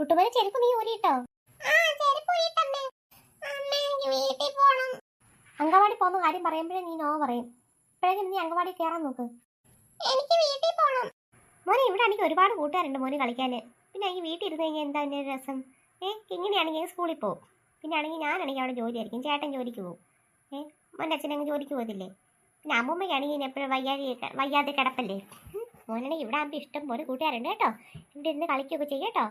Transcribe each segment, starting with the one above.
കുട്ടുമോനെ ചെരുപ്പ് നീ ഊരിട്ടോ അങ്കവാടി പോകുന്ന കാര്യം പറയുമ്പോഴേ നീ നോ പറയും. ഇപ്പോഴേക്കും നീ അങ്കവാടി കയറാൻ നോക്ക്. എനിക്ക് വീട്ടിൽ പോകണം മോനെ ഇവിടെ ആണെങ്കിൽ ഒരുപാട് കൂട്ടുകാരുണ്ട് മോന് കളിക്കാൻ. പിന്നെ എനിക്ക് വീട്ടിൽ ഇരുന്ന് കഴിഞ്ഞാൽ എന്താ എന്റെ രസം? ഏ ഇങ്ങനെയാണെങ്കിൽ സ്കൂളിൽ പോകും. പിന്നെ ആണെങ്കിൽ ഞാനാണെങ്കിൽ അവിടെ ജോലിയായിരിക്കും ചേട്ടൻ ജോലിക്ക് പോകും. ഏ മോന്റെ അച്ഛനങ്ങ് ജോലിക്ക് പോകത്തില്ലേ? പിന്നെ അമ്മൂമ്മയ്ക്കാണെങ്കിൽ ഇനി എപ്പോഴും വയ്യാതെ വയ്യാതെ കിടപ്പല്ലേ. മോനാണെങ്കിൽ ഇവിടെ ആകുമ്പോൾ ഇഷ്ടം പോലെ കൂട്ടുകാരുണ്ട് കേട്ടോ. ഇവിടെ ഇരുന്ന് കളിക്കുകയൊക്കെ ചെയ്യും കേട്ടോ.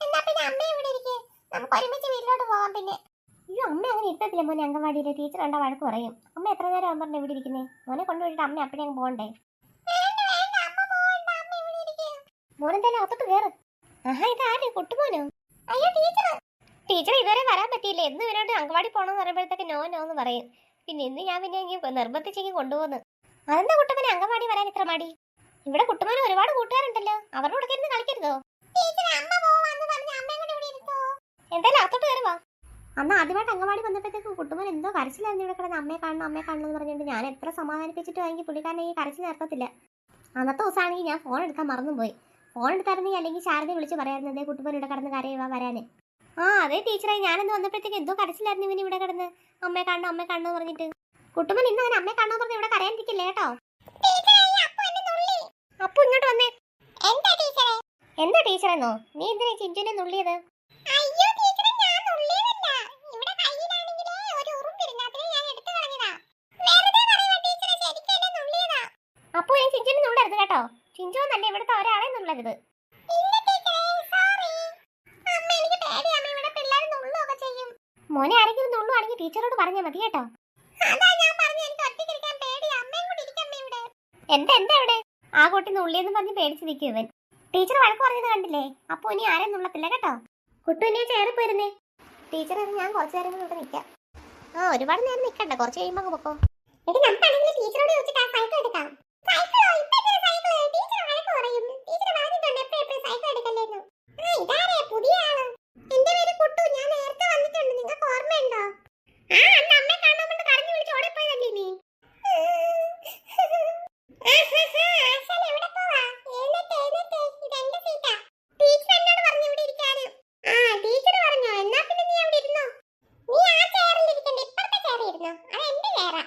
പിന്നെ ഇവിടെ ഇരിക്കേ? പോവാം പിന്നെ. അമ്മ അങ്ങനെ മോനെ ടീച്ചർ കണ്ട വഴക്ക് പറയും. അമ്മ എത്ര നേരം ആകുമ്പോൾ ഇവിടെ ഇരിക്കുന്നേ? മോനെ കൊണ്ടുപോയിട്ട് അമ്മ അപ്പഴേ പോകണ്ടേ? മോനെന്തായാലും അകത്തോട്ട് കയറ് ആഹാ ഇതാരെ? കുട്ടുമോനോ? അയ്യോ ടീച്ചർ. ടീച്ചർ ഇതുവരെ വരാൻ പറ്റിയില്ല. എന്ന് ഇവരോട് അംഗൻവാടി പോകണമെന്ന് പറയുമ്പോഴത്തേക്ക് നോ നോ എന്ന് പറയും. പിന്നെ ഇന്ന് ഞാൻ പിന്നെ നിർബന്ധിച്ചെങ്കിൽ കൊണ്ടുപോകുന്നു അതെന്താ കുട്ടുമോനെ അംഗൻവാടി വരാൻ ഇത്ര മടി? ഇവിടെ കുട്ടുമോനെ ഒരുപാട് കൂട്ടുകാരുണ്ടല്ലോ. അവരുടെ കൂടെ ഇരുന്ന് കളിക്കരുതോ? എന്തായാലും അകത്തോട്ട് കയറി വാ. അന്ന് ആദ്യമായിട്ട് അംഗവാടി വന്നപ്പോഴത്തേക്ക് കുട്ടുമ്പോൾ എന്തോ കരച്ചിലായിരുന്നു ഇവിടെ കിടന്ന്. അമ്മയെ കാണണം അമ്മയെ കാണണം എന്ന് പറഞ്ഞിട്ട് ഞാൻ എത്ര സമാധാനിപ്പിച്ചിട്ട് വാങ്ങി പുള്ളിക്കാരനെ ഈ കരച്ചിൽ നിർത്തത്തില്ല. അന്നത്തെ ദിവസമാണെങ്കിൽ ഞാൻ ഫോൺ എടുക്കാൻ മറന്നുപോയി. ഫോൺ എടുത്തായിരുന്നെങ്കിൽ അല്ലെങ്കിൽ ശാരദയെ വിളിച്ച് പറയായിരുന്നു അതേ കുട്ടുമ്പോൾ ഇവിടെ കിടന്ന് കരയുവാ വരാൻ ആ അതേ ടീച്ചറെ ഞാനെന്ന് വന്നപ്പോഴത്തേക്ക് എന്തോ കരച്ചിലായിരുന്നു ഇവന് ഇവിടെ കിടന്ന്. അമ്മയെ കാണണം അമ്മയെ കാണണം എന്ന് പറഞ്ഞിട്ട്. കുട്ടുമ്പോൾ ഇന്ന് അവൻ അമ്മയെ കാണണം പറഞ്ഞ് ഇവിടെ കരയാനിരിക്കില്ലേ കേട്ടോ? അപ്പു ഇങ്ങോട്ട് വന്നേ. എന്താ ടീച്ചറെന്നോ നീ എന്തിനാ ചിഞ്ചുനെ നുള്ളിയത്? അയ്യോ ടീച്ചറെ ഞാൻ നുള്ളിയതല്ല. ഇവിടെ കയ്യിലാണെങ്കിലേ ഒരു ഞാൻ എടുത്തു കളഞ്ഞതാ. വെറുതെ പറയുക ടീച്ചറെ ശരിക്കും എന്നെ നുള്ളിയതാ. അപ്പോ ഞാൻ ചിഞ്ചുനെ നുള്ളരുത് കേട്ടോ. ചിഞ്ചു എന്നല്ല ഇവിടുത്തെ ഒരാളെ നുള്ളരുത്. മോനെ ആരെങ്കിലും നുള്ളുവാണെങ്കിൽ ടീച്ചറോട് പറഞ്ഞാൽ മതി കേട്ടോ. എന്താ എന്താ ഇവിടെ? ആ കുട്ടി നുള്ളിയെന്ന് പറഞ്ഞ് പേടിച്ച് നിൽക്കും ഇവൻ. ടീച്ചർ വഴക്ക് പറഞ്ഞത് കണ്ടില്ലേ? അപ്പൊ ഇനി ആരും നുള്ളത്തില്ല കേട്ടോ. കുട്ടു ഇനി ചേറി പോയിരുന്നേ. ടീച്ചർ ഞാൻ കുറച്ച് നേരം ഇവിടെ നിൽക്കാം ആ ഒരുപാട് നേരം നിൽക്കണ്ട കുറച്ച് കഴിയുമ്പോൾ അങ്ങ് പൊക്കോ. ടീച്ചറോട് ചോദിച്ചിട്ട് സൈക്കിൾ എടുക്കാം. പുതിയ ആൾ? എന്റെ പേര് കുട്ടു. ഞാൻ നേരത്തെ വന്നിട്ടുണ്ട്. നിങ്ങൾക്ക് ഓർമ്മയുണ്ടോ? ആ അന്ന് അമ്മയെ കാണാൻ കൊണ്ട് കരഞ്ഞു വിളിച്ച് ഓടിപ്പോയതല്ലേ നീ ആശാൻ എവിടെ പോവാ എഴുന്നേറ്റ് എഴുന്നേറ്റ് ഇത് എന്റെ സീറ്റാ ടീച്ചർ എന്നോട് പറഞ്ഞു ഇവിടെ ഇരിക്കാന് ആ ടീച്ചർ പറഞ്ഞോ എന്നാ പിന്നെ നീ അവിടെ ഇരുന്നോ നീ ആ ചെയറിൽ ഇരിക്കണ്ട ഇപ്പുറത്തെ ചെയറിൽ ഇരുന്നോ അത് എന്റെ ചെയറാ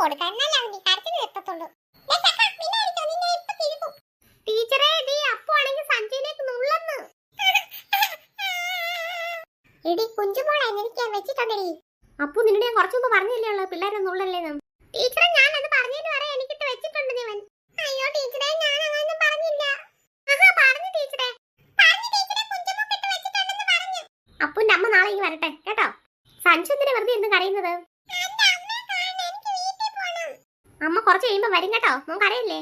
കൊടുക്കാനല്ല അവന് കരച്ചിൽ നിർത്തത്തുള്ളൂ ടീച്ചറെ നീ അപ്പു ആണെങ്കിൽ സഞ്ജയിലേക്ക് നുള്ളന്ന് എടി കുഞ്ചുമോളെ എനിക്ക് വെച്ചിട്ടുണ്ടെടി അപ്പു നിന്നോട് ഞാൻ കുറച്ചു മുമ്പ് പറഞ്ഞില്ലേ ഉള്ളു. പിള്ളേരൊന്നും നുള്ളല്ലേന്ന് ടീച്ചറെ ഞാൻ അത് പറഞ്ഞിട്ട് വരെ എനിക്കിട്ട് വെച്ചിട്ടുണ്ട് നിവൻ അയ്യോ ടീച്ചറെ ഞാൻ അങ്ങനെ പറഞ്ഞില്ല. ആഹാ പറഞ്ഞു ടീച്ചറെ. ടീച്ചറെ അപ്പുന്റെ അമ്മ നാളെ ഇനി വരട്ടെ കേട്ടോ? സഞ്ജു എന്തിനാ വെറുതെ ഇരുന്ന് കരയുന്നത്? അമ്മ കുറച്ച് കഴിയുമ്പോ വരും കേട്ടോ? മോൻ കരയില്ലേ?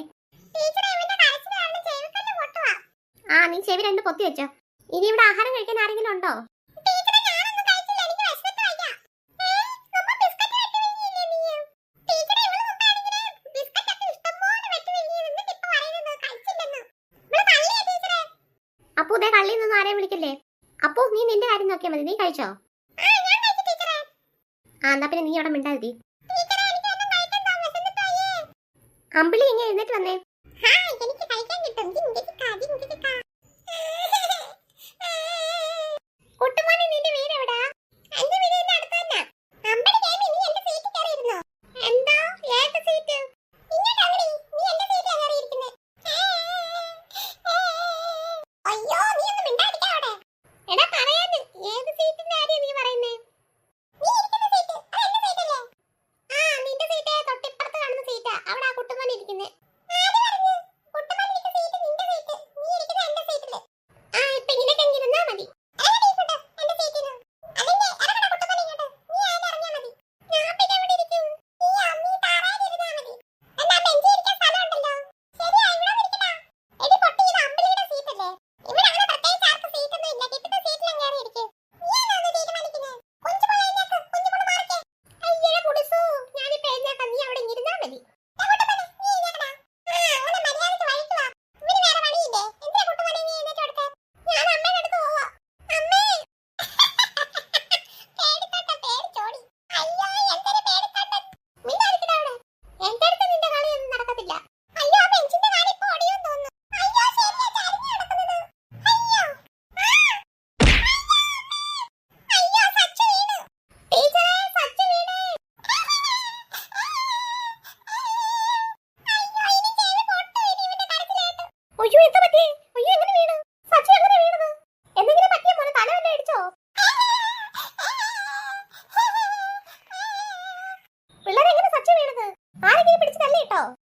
ആ നീ ചെവി രണ്ട് പൊത്തി വെച്ചോ. ഇനി ഇവിടെ ആഹാരം കഴിക്കാൻ ആരെങ്കിലും ഉണ്ടോ? നിന്ന് അപ്പോ നീ നിന്റെ കാര്യം നോക്കിയാൽ മതി. നീ കഴിച്ചോ? ആ എന്നാ പിന്നെ നീ അവിടെ മിണ്ടാതി അമ്പിളി ഇങ്ങനെ എഴുന്നേറ്റ് വന്നേ. കുട്ടുമോനെ നിന്റെ വീട് എവിടാ? இவன் ろう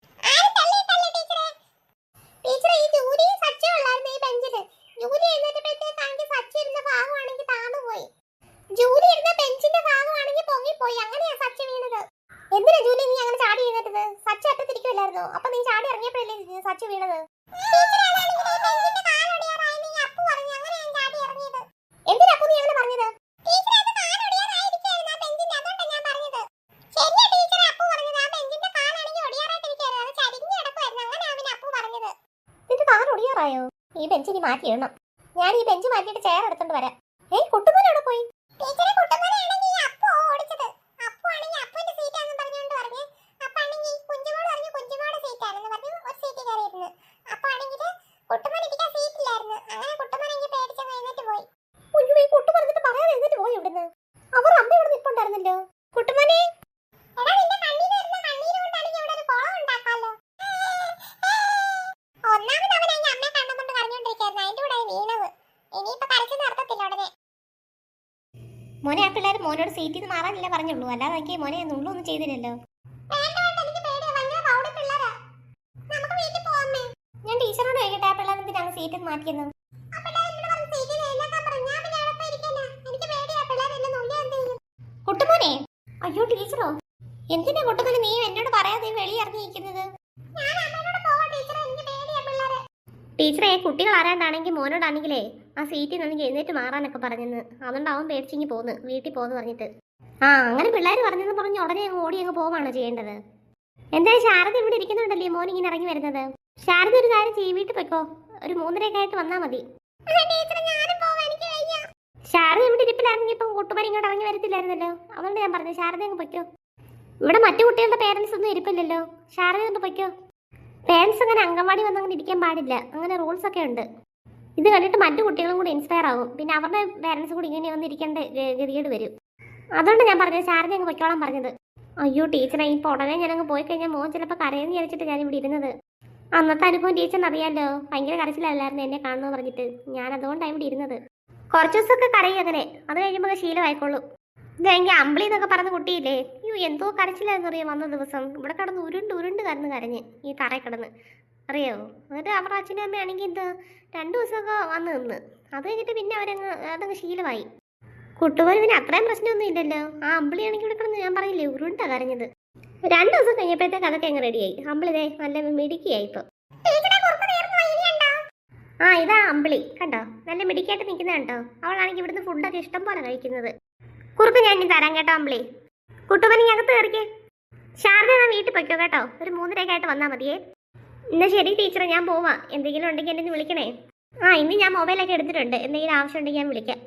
ഇനി മാറ്റിയിടണം. ഞാൻ ഈ ബെഞ്ച് മാറ്റിയിട്ട് ചെയർ എടുത്തോണ്ട് വരാം ഏയ് കുട്ടുമോൻ എവിടെ പോയി ടീച്ചറെ കുട്ടുമോനാണെങ്കിൽ ഈ അപ്പു ഓടിച്ചത് അപ്പു ആണെങ്കിൽ അപ്പുവിന്റെ സീറ്റാണെന്ന് പറഞ്ഞുകൊണ്ട് പറഞ്ഞു അപ്പൊ ആണെങ്കിൽ കുഞ്ഞുമോൾ പറഞ്ഞു കുഞ്ഞുമോളുടെ സീറ്റാണെന്ന് പറഞ്ഞു ഒരു സീറ്റ് കയറിയിരുന്നു അപ്പൊ ആണെങ്കിൽ കുട്ടുമോൻ ഇരിക്കാൻ സീറ്റില്ലായിരുന്നു അങ്ങനെ കുട്ടുമോൻ എനിക്ക് പേടിച്ച് എഴുന്നേറ്റ് പോയി കുഞ്ഞു ഈ കുട്ടു പറഞ്ഞിട്ട് പറയാതെ എഴുന്നേറ്റ് പോയി ഇവിടുന്ന് അവർ അമ്മ ഇവിടെ നിൽപ്പുണ്ടായിരുന്നല്ലോ കുട്ടുമോനെ എടാ നിന്റെ കണ്ണീര് വരുന്ന കണ്ണീര് കൊണ്ടാണെങ്കിൽ ഇവിടെ ഒരു കുളം ഉണ്ടാക്കാലോ ഒന്നാമത് അവൻ അതിന്റെ അമ്മയെ കണ്ടപ്പോൾ കരഞ്ഞോണ്ടിരിക്കായിരുന്നു അതിന്റെ കൂടെ വീണത് ഇനിയിപ്പോ കരച്ചു നിർത്തത്തില്ല ഉടനെ പിള്ളേർ മോനോട് സീറ്റിൽ നിന്ന് മാറാനില്ല പറഞ്ഞുള്ളൂ. അല്ലാതെ എനിക്ക് മോനെ നുള്ളൊന്നും ചെയ്തില്ലല്ലോ. ഞാൻ ടീച്ചറോട് ചോദിക്കട്ടെ ആ പിള്ളേർ എന്തിനാണ് സീറ്റിൽ മാറ്റിയെന്ന്? കുട്ടുമോനെ അയ്യോ ടീച്ചറോ. എന്തിനാ കുട്ടുമോനെ? നീ എന്നോട് പറയാതെ വെളി ഇറങ്ങിയിരിക്കുന്നത് ടീച്ചറെ കുട്ടികൾ ആരാണ്ടാണെങ്കിൽ മോനോടാണെങ്കിലേ ആ സീറ്റിൽ നിന്ന് എഴുന്നേറ്റ് മാറാനൊക്കെ പറഞ്ഞെന്ന്. അതുകൊണ്ടാവൻ പേടിച്ചിങ്ങി പോന്ന് വീട്ടിൽ പോന്ന് പറഞ്ഞിട്ട്. ആ അങ്ങനെ പിള്ളേർ പറഞ്ഞെന്ന് പറഞ്ഞ് ഉടനെ അങ്ങ് ഓടി അങ്ങ് പോവാണോ ചെയ്യേണ്ടത്. എന്തായാലും ശാരദ ഇവിടെ ഇരിക്കുന്നുണ്ടല്ലേ മോൻ ഇങ്ങനെ ഇറങ്ങി വരുന്നത്? ശാരദ ഒരു കാര്യം ചെയ്യും വീട്ടിൽ പോയിക്കോ. ഒരു മൂന്നരയൊക്കെ ആയിട്ട് വന്നാൽ മതി. ശാരദ ഇവിടെ ഇരിപ്പിലായിരുന്നെങ്കിൽ കൂട്ടുകാരി ഇങ്ങോട്ട് ഇറങ്ങി വരത്തില്ലായിരുന്നല്ലോ. അതുകൊണ്ട് ഞാൻ പറഞ്ഞു ശാരദ അങ്ങ് പൊയ്ക്കോ. ഇവിടെ മറ്റു കുട്ടികളുടെ പേരൻസ് ഒന്നും ഇരിപ്പില്ലല്ലോ. ശാരദ ഒന്ന് പൊയ്ക്കോ. പേരൻസ് അങ്ങനെ അംഗൻവാടി വന്ന് അങ്ങനെ ഇരിക്കാൻ പാടില്ല. അങ്ങനെ റൂൾസ് ഒക്കെ ഉണ്ട്. ഇത് കണ്ടിട്ട് മറ്റു കുട്ടികളും കൂടി ഇൻസ്പയർ ആകും പിന്നെ അവരുടെ പേരൻസ് കൂടി ഇങ്ങനെ വന്നിരിക്കേണ്ട ഗതികേട് വരും. അതുകൊണ്ട് ഞാൻ പറഞ്ഞത് ശാരദ അങ്ങ് പൊയ്ക്കോളാൻ പറഞ്ഞത്. അയ്യോ ടീച്ചറെ ഇപ്പോൾ ഉടനെ ഞാനങ്ങ് പോയി കഴിഞ്ഞാൽ മോൻ ചിലപ്പോൾ കരയെന്ന് വിചാരിച്ചിട്ട് ഞാൻ ഇവിടെ ഇരുന്നത്. അന്നത്തെ അനുഭവം ടീച്ചറിന് അറിയാമല്ലോ ഭയങ്കര കരച്ചിലല്ലായിരുന്നു എന്നെ കാണുന്നു പറഞ്ഞിട്ട്. ഞാൻ അതുകൊണ്ടാണ് ഇവിടെ ഇരുന്നത്. കുറച്ച് ദിവസമൊക്കെ കരയും അങ്ങനെ. അത് കഴിയുമ്പോൾ ശീലമായിക്കോളും. ഇത് എനിക്ക് അമ്പിളി എന്നൊക്കെ പറഞ്ഞ കുട്ടിയില്ലേ? അയ്യോ എന്തോ കരച്ചിലായിരുന്നു അറിയാം വന്ന ദിവസം. ഇവിടെ കിടന്ന് ഉരുണ്ട് ഉരുണ്ട് കരന്ന് കരഞ്ഞ് ഈ തറയിൽ കിടന്ന്. അറിയോ? എന്നിട്ട് അവരുടെ അച്ഛനും അമ്മയാണെങ്കിൽ എന്ത് രണ്ടു ദിവസമൊക്കെ വന്ന് നിന്ന്. അത് കഴിഞ്ഞിട്ട് പിന്നെ അവരങ്ങ് അതങ്ങ് ശീലമായി. കുട്ടുപോലെ പിന്നെ അത്രയും പ്രശ്നമൊന്നും ഇല്ലല്ലോ. ആ അമ്പിളിയാണെങ്കിൽ ഇവിടെ കിടന്ന് ഞാൻ പറയില്ലേ ഉരുണ്ട കരഞ്ഞത്. രണ്ടു ദിവസം കഴിഞ്ഞപ്പോഴത്തേക്ക് അതൊക്കെ അങ്ങ് റെഡിയായി അമ്പിളിതേ നല്ല മിടുക്കിയായി ഇപ്പൊ. ആ ഇതാ അമ്പിളി. കണ്ടോ? നല്ല മിടിക്കായിട്ട് നിൽക്കുന്ന കണ്ടോ? അവളാണെങ്കിൽ ഇവിടുന്ന് ഫുഡൊക്കെ ഇഷ്ടം പോലെ കഴിക്കുന്നത്. കുറുക്ക് ഞാൻ ഇനി തരാം കേട്ടോ അമ്പിളി. കുട്ടുപനി അകത്ത് കയറിക്കേ. ശാരദ ഞാൻ വീട്ടിൽ പൊയ്ക്കോ കേട്ടോ. ഒരു മൂന്നരക്കായിട്ട് വന്നാൽ മതിയേ. എന്നാ ശരി ടീച്ചറെ ഞാൻ പോവാം. എന്തെങ്കിലും ഉണ്ടെങ്കിൽ എന്നെ വിളിക്കണേ. ആ ഇന്ന് ഞാൻ മൊബൈലൊക്കെ എടുത്തിട്ടുണ്ട്. എന്തെങ്കിലും ആവശ്യം ഉണ്ടെങ്കിൽ ഞാൻ വിളിക്കാം.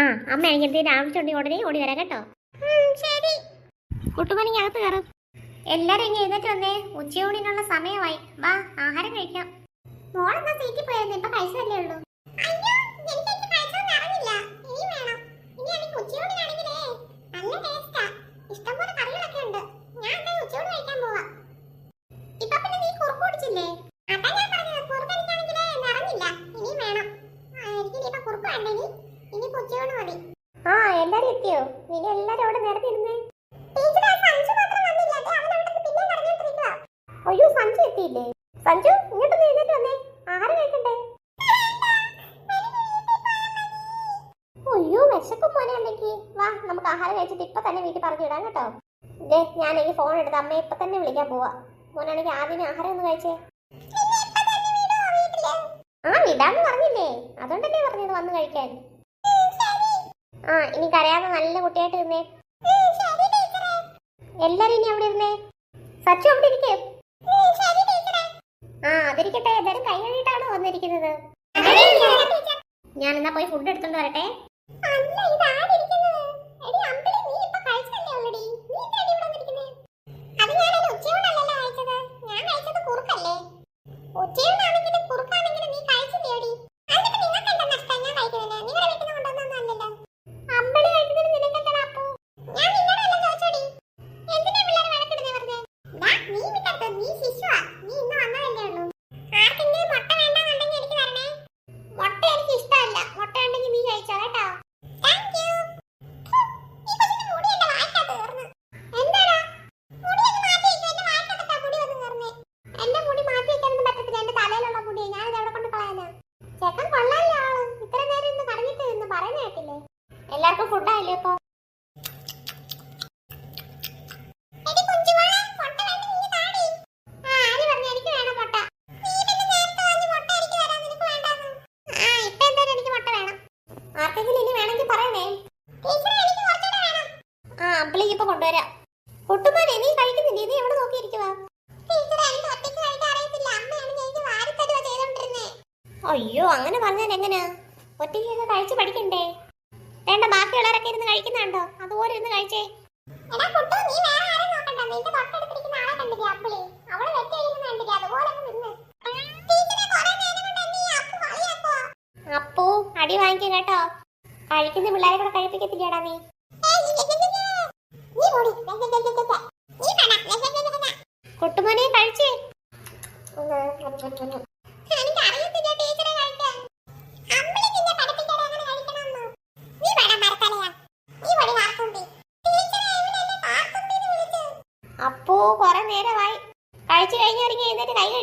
ആ അമ്മ എനിക്ക് എന്തെങ്കിലും ആവശ്യം ഉണ്ടെങ്കിൽ ഉടനെ ഓടി വരാം കേട്ടോ. ശരി. കുട്ടുപനി അകത്ത് കയറും. എല്ലാരും ഇനി എഴുന്നേറ്റ് വന്നേ. ഉച്ചയൂണിനുള്ള സമയമായി. വാ ആഹാരം കഴിക്കാം. മോളെന്നാ സീറ്റിൽ പോയിരുന്നു? ഇപ്പൊ കഴിച്ചതല്ലേ ഉള്ളൂ. ഇഷ്ടംപോലെ അതാ ഞാൻ പറഞ്ഞത് കുറുക്ക് എനിക്കാണെങ്കിലേ നിറഞ്ഞില്ല ഇനിയും വേണം. എനിക്ക് ഇനിയിപ്പോ കുറുക്ക് വേണ്ടെങ്കിൽ ഇനി ഉച്ചയോട് മതി. ആ എല്ലാരും എത്തിയോ ഇനി എല്ലാരും അവിടെ നിരത്തിയിരുന്നേ അയ്യോ സഞ്ജു എത്തിയില്ലേ? സഞ്ജു ഇങ്ങോട്ടൊന്ന് എഴുന്നേറ്റ് വന്നേ. ആഹാരം കഴിക്കണ്ടേ? അയ്യോ വിശക്കും മോനെ അല്ലെങ്കിൽ വാ നമുക്ക് ആഹാരം കഴിച്ചിട്ട് ഇപ്പൊ തന്നെ വീട്ടിൽ പറഞ്ഞു വിടാം കേട്ടോ. ദേ ഞാൻ ഈ ഫോൺ എടുത്ത് അമ്മയെ ഇപ്പൊ തന്നെ വിളിക്കാൻ പോവാ. മോനാണെങ്കിൽ ആദ്യമേ ആഹാരം ഒന്ന് കഴിച്ചേ. ആ വിടാന്ന് പറഞ്ഞില്ലേ? അതുകൊണ്ടല്ലേ പറഞ്ഞത് വന്ന് കഴിക്കാൻ. ആ ഇനി കരയാതെ നല്ല കുട്ടിയായിട്ട് ഇരുന്നേ. എല്ലാരും ഇനി അവിടെ ഇരുന്നേ. സച്ചു അവിടെ ഇരിക്കേ. ആ അതിരിക്കട്ടെ. എല്ലാരും കൈ കഴുകിട്ടാണോ വന്നിരിക്കുന്നത്. ഞാൻ എന്നാ പോയി ഫുഡ് എടുത്തോണ്ട് വരട്ടെ. കഴിക്കുന്നുണ്ടോ അതുപോലെ ഇരുന്ന് കഴിച്ചേ. എടാ കുട്ടു നീ വേറെ ആരെ നോക്കണ്ട. നിന്റെ തൊട്ടടുത്തിരിക്കുന്ന ആളെ കണ്ടില്ലേ അപ്പിളി അവൾ വെട്ടി കഴിക്കുന്ന കണ്ടില്ലേ അതുപോലെ നിന്ന്. അപ്പു അടി വാങ്ങിക്കും കേട്ടോ. കഴിക്കുന്ന പിള്ളേരെ കൂടെ കഴിപ്പിക്കത്തില്ലേടാ നീ കുട്ടുമോനെ കഴിച്ചേ എനിക്കറിയത്തില്ല ടീച്ചറെ കഴിക്കാൻ അമ്മിളി നിന്നെ പഠിപ്പിക്കാതെ അങ്ങനെ കഴിക്കണമെന്ന് നീ വേണം മരത്തലയാ നീ വടി വാർത്തുണ്ടി അപ്പോ കൊറേ നേരമായി കഴിച്ചു കഴിഞ്ഞ ഒരുങ്ങി എന്നിട്ട് അയ്യോ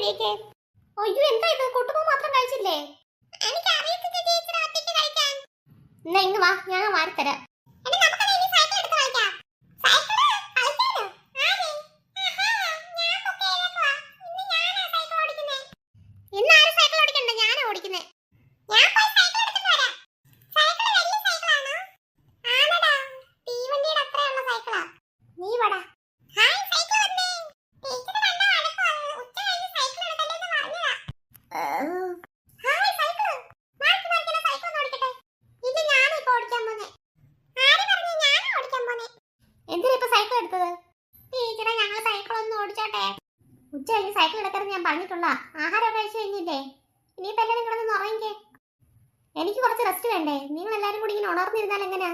എന്താ ഇത്? മാത്രം കഴിച്ചില്ലേ? എനിക്ക് ചേച്ചി വാ ഞാൻ വാരിത്തരാം ഇന്ന് ആരും സൈക്കിൾ ഓടിക്കണ്ട ഞാനാ ഓടിക്കുന്നേ ഞാൻ പോയി സൈക്കിൾ എടുത്തിട്ട് വരാം സൈക്കിൾ വലിയ സൈക്കിളാണോ ആണടാ തീവണ്ടിയുടെ അത്രയുള്ള സൈക്കിളാ നീ വടാ ഹായ് സൈക്കിൾ വന്നേ ടീച്ചർ കണ്ട വഴക്കുവാണ് ഉച്ച കഴിഞ്ഞ് സൈക്കിൾ എടുക്കല്ലെന്ന് പറഞ്ഞതാ ഹായ് സൈക്കിൾ മാറ്റി മാറ്റിയുള്ള സൈക്കിൾ ഒന്ന് ഓടിക്കട്ടെ ഇത് ഞാനാ ഇപ്പൊ ഓടിക്കാൻ പോന്നെ ആര് പറഞ്ഞു ഞാനാ ഓടിക്കാൻ പോന്നെ എന്തിനാ ഇപ്പൊ സൈക്കിൾ എടുത്തത് ടീച്ചറെ ഞങ്ങൾ സൈക്കിൾ ഒന്ന് ഓടിച്ചോട്ടെ. ഉച്ച കഴിഞ്ഞ് സൈക്കിൾ എടുക്കരുത് ഞാൻ പറഞ്ഞിട്ടുള്ള ആഹാരം കഴിച്ചു കഴിഞ്ഞില്ലേ? ഇനിയിപ്പോ എല്ലാവരും കിടന്ന് ഉറങ്ങിക്കേ. എനിക്ക് കുറച്ച് റെസ്റ്റ് വേണ്ടേ? നിങ്ങൾ എല്ലാവരും കൂടി ഇങ്ങനെ ഉണർന്നിരുന്നാൽ എങ്ങനെയാ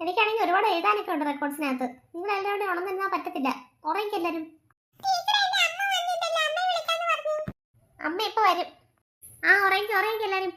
എനിക്കാണെങ്കിൽ ഒരുപാട് എഴുതാനൊക്കെ ഉണ്ട് റെക്കോർഡ്സിനകത്ത്. നിങ്ങൾ എല്ലാവരും കൂടി ഉണർന്നിരുന്നാൽ പറ്റത്തില്ല. ഉറങ്ങിക്കെല്ലാരും അമ്മ ഇപ്പൊ വരും. ആ ഉറങ്ങിക്ക് ഉറങ്ങിക്കെല്ലാരും